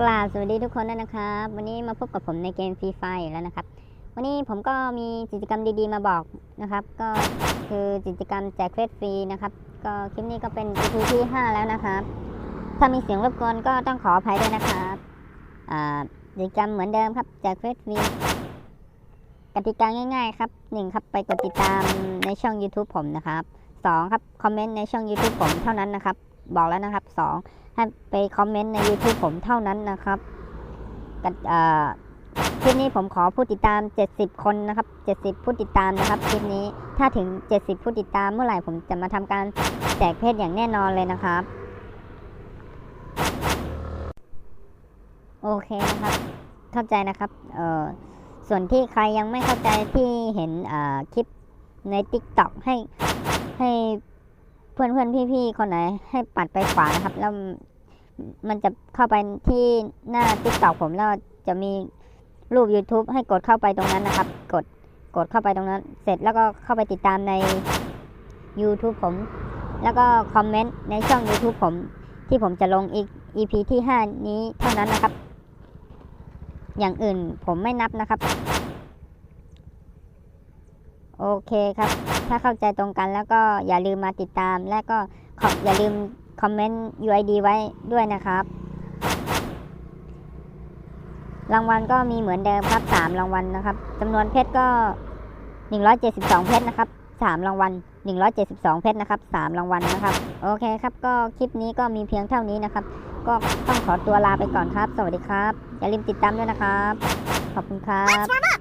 กราบสวัสดีทุกคนด้วยนะครับ วันนี้มาพบกับผมในเกมฟรีไฟแล้วนะครับ วันนี้ผมก็มีกิจกรรมดีๆมาบอกนะครับ ก็คือกิจกรรมแจกเฟสฟรีนะครับ ก็คลิปนี้ก็เป็น EP ที่ 5 แล้วนะครับ ถ้ามีเสียงรบกวนก็ต้องขออภัยด้วยนะครับกิจกรรมเหมือนเดิมครับแจกเฟสฟรีกติกาง่ายๆครับหนึ่งครับไปกดติดตามในช่อง YouTube ผมนะครับสองครับคอมเมนต์ในช่อง YouTube ผมเท่านั้นนะครับ บอกแล้วนะครับสองให้ไปคอมเมนต์ใน YouTube ผมเท่านั้นนะครับกันเอ่อคลิปนี้ผมขอผู้ติดตาม 70 คนนะครับ 70 ผู้ติดตามนะครับคลิปนี้ถ้าถึง 70 ผู้ติดตามเมื่อไหร่ผมจะมาทำการแจกเพศอย่างแน่นอนเลยนะครับ โอเคนะครับ เข้าใจนะครับเอ่อส่วนที่ใครยังไม่เข้าใจที่เห็นอ่อคลิปใน TikTok ให้ให้ เพื่อนเพื่อนพี่ๆคนไหนให้ปัดไปขวานะครับ แล้วมันจะเข้าไปที่หน้า TikTok ผมแล้วจะมีรูป YouTube ให้กดเข้าไปตรงนั้นนะครับ กดกดเข้าไปตรงนั้น เสร็จแล้วก็เข้าไปติดตามใน YouTube ผม แล้วก็คอมเมนต์ในช่อง YouTube ผมที่ผมจะลงอีก EP ที่ 5 นี้เท่านั้นนะครับ อย่างอื่นผมไม่นับนะครับ โอเคครับ ถ้าเข้าใจตรงกันแล้วก็อย่าลืมมาติดตาม และก็ขออย่าลืมคอมเมนต์ UID ไว้ด้วยนะครับ รางวัลก็มีเหมือนเดิมครับ 3 รางวัลนะครับจำนวนเพชรก็ 172 เพชรนะครับ 3 รางวัล 172 เพชรนะครับ 3 รางวัลนะครับ โอเคครับ ก็คลิปนี้ก็มีเพียงเท่านี้นะครับ ก็ต้องขอตัวลาไปก่อนครับ สวัสดีครับ อย่าลืมติดตามด้วยนะครับ ขอบคุณครับ